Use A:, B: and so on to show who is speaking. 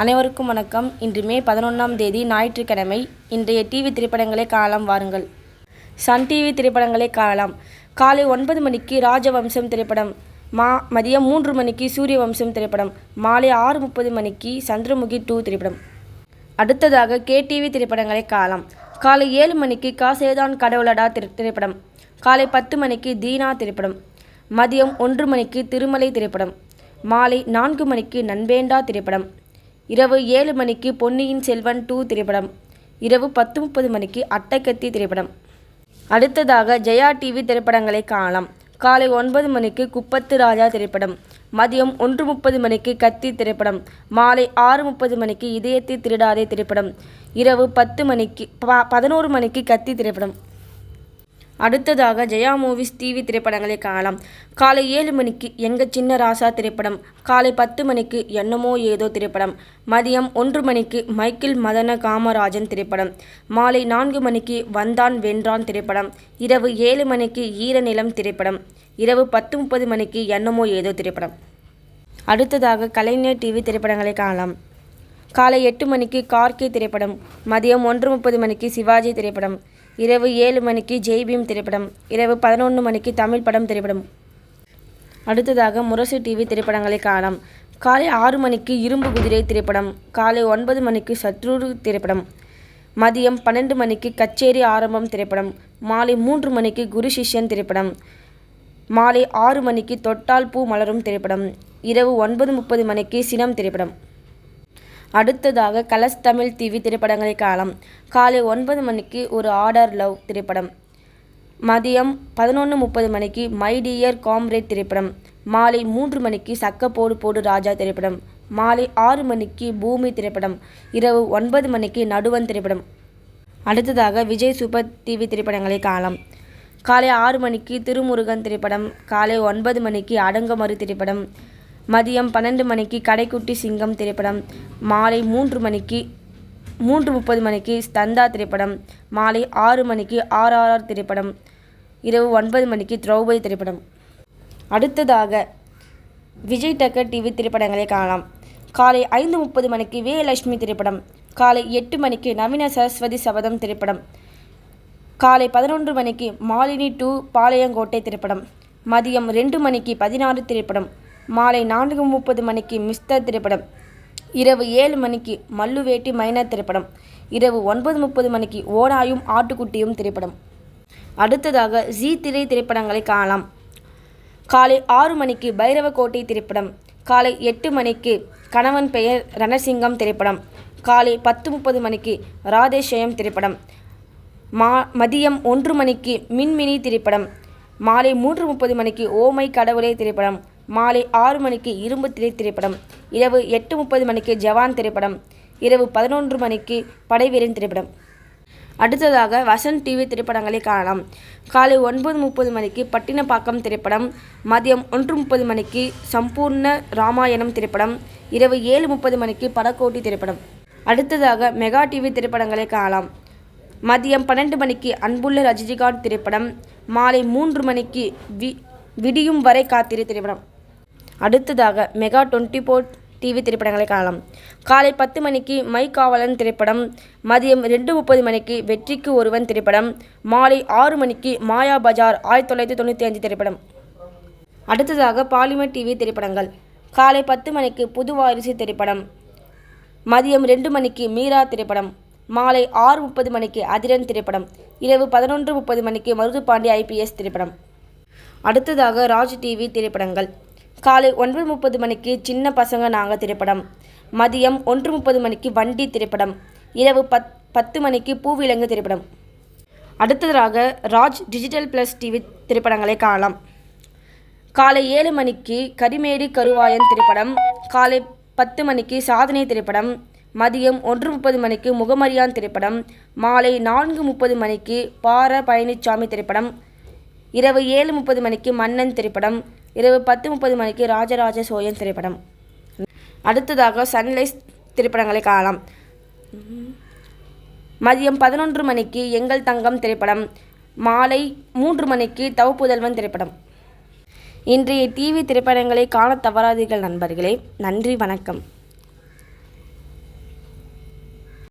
A: அனைவருக்கும் வணக்கம். இன்று மே பதினொன்றாம் தேதி ஞாயிற்றுக்கிழமை. இன்றைய டிவி திரைப்படங்களை காணலாம் வாருங்கள். சன் டிவி திரைப்படங்களை காணலாம். காலை ஒன்பது மணிக்கு ராஜவம்சம் திரைப்படம். மா மதியம் மூன்று மணிக்கு சூரிய வம்சம் திரைப்படம். மாலை ஆறு முப்பது மணிக்கு சந்திரமுகி டூ திரைப்படம். அடுத்ததாக கேடிவி திரைப்படங்களை காணலாம். காலை ஏழு மணிக்கு காசேதான் கடவுளடா திரை திரைப்படம். காலை பத்து மணிக்கு தீனா திரைப்படம். மதியம் ஒன்று மணிக்கு திருமலை திரைப்படம். மாலை நான்கு மணிக்கு நண்பேண்டா திரைப்படம். இரவு ஏழு மணிக்கு பொன்னியின் செல்வன் டூ திரைப்படம். இரவு பத்து முப்பது மணிக்கு அட்டைக்கத்தி திரைப்படம். அடுத்ததாக ஜெயா டிவி திரைப்படங்களை காணலாம். காலை ஒன்பது மணிக்கு குப்பத்து ராஜா திரைப்படம். மதியம் ஒன்று முப்பது மணிக்கு கத்தி திரைப்படம். மாலை ஆறு முப்பது மணிக்கு இதயத்தை திருடாதே திரைப்படம். இரவு பத்து மணிக்கு ப பதினோரு மணிக்கு கத்தி திரைப்படம். அடுத்ததாக ஜெயா மூவிஸ் டிவி திரைப்படங்களை காணலாம். காலை ஏழு மணிக்கு எங்க சின்ன ராசா திரைப்படம் காலை பத்து மணிக்கு என்னமோ ஏதோ திரைப்படம் மதியம் ஒன்று மணிக்கு மைக்கேல் மதன காமராஜன் திரைப்படம் மாலை நான்கு மணிக்கு வந்தான் வென்றான் திரைப்படம் இரவு ஏழு மணிக்கு ஈரநிலம் திரைப்படம் இரவு பத்து முப்பது மணிக்கு என்னமோ ஏதோ திரைப்படம். அடுத்ததாக கலைஞர் டிவி திரைப்படங்களை காணலாம். காலை எட்டு மணிக்கு கார்கே திரைப்படம் மதியம் ஒன்று முப்பது மணிக்கு சிவாஜி திரைப்படம் இரவு ஏழு மணிக்கு ஜெய்பீம் திரைப்படம் இரவு பதினொன்று மணிக்கு தமிழ் படம் திரைப்படம். அடுத்ததாக முரசு டிவி திரைப்படங்களை காணலாம். காலை ஆறு மணிக்கு இரும்பு குதிரை திரைப்படம் காலை ஒன்பது மணிக்கு சத்ருரு திரைப்படம். மதியம் பன்னெண்டு மணிக்கு கச்சேரி ஆரம்பம் திரைப்படம் மாலை மூன்று மணிக்கு குரு சிஷ்யன் திரைப்படம். மாலை ஆறு மணிக்கு தொட்டால் பூ மலரும் திரைப்படம் இரவு ஒன்பது முப்பது மணிக்கு சினம் திரைப்படம். அடுத்ததாக கலர்ஸ் தமிழ் டிவி திரைப்படங்களை காலம் காலை ஒன்பது மணிக்கு ஒரு ஆர்டர் லவ் திரைப்படம். மதியம் பதினொன்று முப்பது மணிக்கு மை டியர் காம்ரேட் திரைப்படம். மாலை மூன்று மணிக்கு சக்க போடு போடு ராஜா திரைப்படம். மாலை ஆறு மணிக்கு பூமி திரைப்படம். இரவு ஒன்பது மணிக்கு நடுவன் திரைப்படம். அடுத்ததாக விஜய் சூப்பர் டிவி திரைப்படங்களை காலம் காலை ஆறு மணிக்கு திருமுருகன் திரைப்படம். காலை ஒன்பது மணிக்கு அடங்கமறு திரைப்படம். மதியம் பன்னெண்டு மணிக்கு கடைக்குட்டி சிங்கம் திரைப்படம். மாலை மூன்று மணிக்கு மூன்று முப்பது மணிக்கு ஸ்தந்தா திரைப்படம். மாலை ஆறு மணிக்கு ஆர்ஆர்ஆர் திரைப்படம். இரவு ஒன்பது மணிக்கு திரௌபதி திரைப்படம். அடுத்ததாக விஜய் டக்கர் டிவி திரைப்படங்களை காணலாம். காலை ஐந்து முப்பது மணிக்கு விஜயலட்சுமி திரைப்படம். காலை எட்டு மணிக்கு நவீன சரஸ்வதி சபதம் திரைப்படம். காலை பதினொன்று மணிக்கு மாலினி டூ பாளையங்கோட்டை திரைப்படம். மதியம் ரெண்டு மணிக்கு பதினாறு திரைப்படம். மாலை நான்கு முப்பது மணிக்கு மிஸ்டர் திரைப்படம். இரவு ஏழு மணிக்கு மல்லுவேட்டி மைனர் திரைப்படம். இரவு ஒன்பது முப்பது மணிக்கு ஓடாயும் ஆட்டுக்குட்டியும் திரைப்படம். அடுத்ததாக ஜி திரை திரைப்படங்களை காணலாம். காலை ஆறு மணிக்கு பைரவக்கோட்டை திரைப்படம். காலை எட்டு மணிக்கு கணவன் பெயர் ரணசிங்கம் திரைப்படம். காலை பத்து முப்பது மணிக்கு ராதேஷயம் திரைப்படம். மா மதியம் ஒன்று மணிக்கு மின்மினி திரைப்படம். மாலை மூன்று முப்பது மணிக்கு ஓமை கடவுளே திரைப்படம். மாலை ஆறு மணிக்கு இரும்பு திரை திரைப்படம் இரவு எட்டு முப்பது மணிக்கு ஜவான் திரைப்படம் இரவு பதினொன்று மணிக்கு படைவீரன் திரைப்படம். அடுத்ததாக வசந்த் டிவி திரைப்படங்களை காணலாம். காலை ஒன்பது முப்பது மணிக்கு பட்டினப்பாக்கம் திரைப்படம் மதியம் ஒன்று முப்பது மணிக்கு சம்பூர்ண ராமாயணம் திரைப்படம் இரவு ஏழு முப்பது மணிக்கு படக்கோட்டி திரைப்படம். அடுத்ததாக மெகா டிவி திரைப்படங்களை காணலாம். மதியம் பன்னெண்டு மணிக்கு அன்புள்ள ரஜினிகாந்த் திரைப்படம் மாலை மூன்று மணிக்கு வி விடியும் வரை காத்திரு திரைப்படம். அடுத்ததாக மெகா டுவெண்ட்டி ஃபோர் டிவி திரைப்படங்களை காணலாம். காலை பத்து மணிக்கு மை காவலன் திரைப்படம் மதியம் ரெண்டு முப்பது மணிக்கு வெற்றிக்கு ஒருவன் திரைப்படம் மாலை ஆறு மணிக்கு மாயா பஜார் ஆயிரத்தி தொள்ளாயிரத்தி தொண்ணூற்றி அஞ்சு திரைப்படம். அடுத்ததாக பாலிமர் டிவி திரைப்படங்கள். காலை பத்து மணிக்கு புது வாரிசு திரைப்படம் மதியம் ரெண்டு மணிக்கு மீரா திரைப்படம் மாலை ஆறு முப்பது மணிக்கு அதிரன் திரைப்படம் இரவு பதினொன்று முப்பது மணிக்கு மருதுபாண்டி ஐபிஎஸ் திரைப்படம். அடுத்ததாக ராஜ் டிவி திரைப்படங்கள். காலை ஒன்பது முப்பது மணிக்கு சின்ன பசங்க நாங்கள் திரைப்படம். மதியம் ஒன்று முப்பது மணிக்கு வண்டி திரைப்படம். இரவு பத் பத்து மணிக்கு பூவிலங்கு திரைப்படம். அடுத்ததாக ராஜ் டிஜிட்டல் ப்ளஸ் டிவி திரைப்படங்களை காணலாம். காலை ஏழு மணிக்கு கரிமேடி கருவாயன் திரைப்படம். காலை பத்து மணிக்கு சாதனை திரைப்படம். மதியம் ஒன்று முப்பது மணிக்கு முகமரியான் திரைப்படம். மாலை நான்கு முப்பது மணிக்கு பார பழனிசாமி திரைப்படம். இரவு ஏழு முப்பது மணிக்கு மன்னன் திரைப்படம். இரவு பத்து முப்பது மணிக்கு ராஜராஜ சோழன் திரைப்படம். அடுத்ததாக சன்லைஸ் திரைப்படங்களை காணலாம். மதியம் பதினொன்று மணிக்கு எங்கள் தங்கம் திரைப்படம். மாலை மூன்று மணிக்கு தவப்புதல்வன் திரைப்படம். இன்றைய டிவி திரைப்படங்களை காணத் தவறாதீர்கள் நண்பர்களே. நன்றி வணக்கம்.